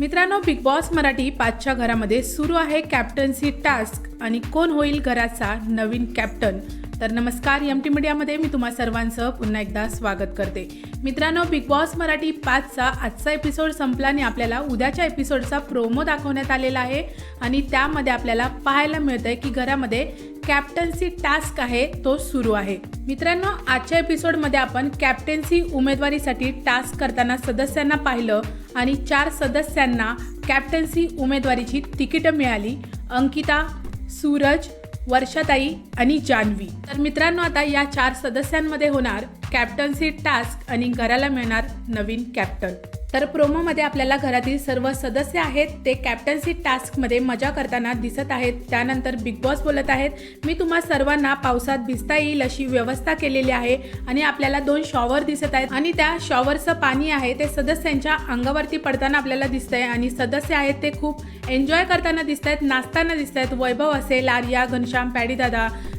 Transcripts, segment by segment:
मित्रांनो big boss Marathi पाचच्या घरामध्ये सुरू आहे कॅप्टन्सी टास्क आणि कोण होईल घराचा नवीन कॅप्टन तर नमस्कार एम टी मीडियामध्ये मी तुम्हा सर्वांचं पुन्हा एकदा स्वागत करते. मित्रांनो बिग बॉस मराठी पाचचा आजचा एपिसोड संपल्याने आपल्याला उद्याच्या एपिसोडचा प्रोमो दाखवण्यात आलेला आहे. आणि त्यामध्ये आपल्याला पाहायला मिळतंय की घरामध्ये कॅप्टन्सी टास्क आहे तो सुरू आहे. मित्रांनो आजच्या एपिसोडमध्ये आपण कॅप्टन्सी उमेदवारीसाठी टास्क करताना सदस्यांना पाहिलं. आणि चार सदस्यांना कॅप्टन्सी उमेदवारीची तिकीटं मिळाली. अंकिता सूरज वर्षाताई आणि जान्हवी. तर मित्रांनो आता या चार सदस्यांमध्ये होणार कॅप्टन्सी टास्क आणि घराला मिळणार नवीन कॅप्टन तर प्रोमोमध्ये आपल्याला घरातील सर्व सदस्य आहेत ते कॅप्टन्सी टास्कमध्ये मजा करताना दिसत आहेत. त्यानंतर बिग बॉस बोलत आहेत मी तुम्हा सर्वांना पावसात भिजता येईल अशी व्यवस्था केलेली आहे आणि आपल्याला दोन शॉवर दिसत आहेत आणि त्या शॉवरचं पाणी आहे ते सदस्यांच्या अंगावरती पडताना आपल्याला दिसतंय आणि सदस्य आहेत ते खूप एन्जॉय करताना दिसत आहेत नाचताना दिसत आहेत. वैभव असेल आर्या घनश्याम पॅडी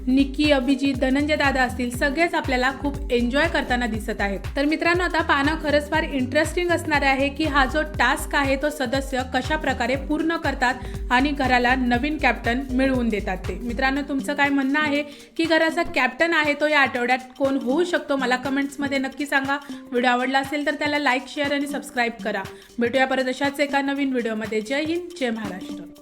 निकी निक्की अभिजित धनंजय दादा असतील सगळेच आपल्याला खूप एन्जॉय करताना दिसत आहेत. तर मित्रांनो आता पानं खरंच फार इंटरेस्टिंग असणार आहे की हा जो टास्क आहे तो सदस्य कशा प्रकारे पूर्ण करतात आणि घराला नवीन कॅप्टन मिळवून देतात ते. मित्रांनो तुमचं काय म्हणणं आहे की घराचा कॅप्टन आहे तो या आठवड्यात कोण होऊ शकतो? मला कमेंट्समध्ये नक्की सांगा. व्हिडिओ आवडला असेल तर त्याला लाईक शेअर आणि सबस्क्राईब करा. भेटूया परत अशाच एका नवीन व्हिडिओमध्ये. जय हिंद जय महाराष्ट्र.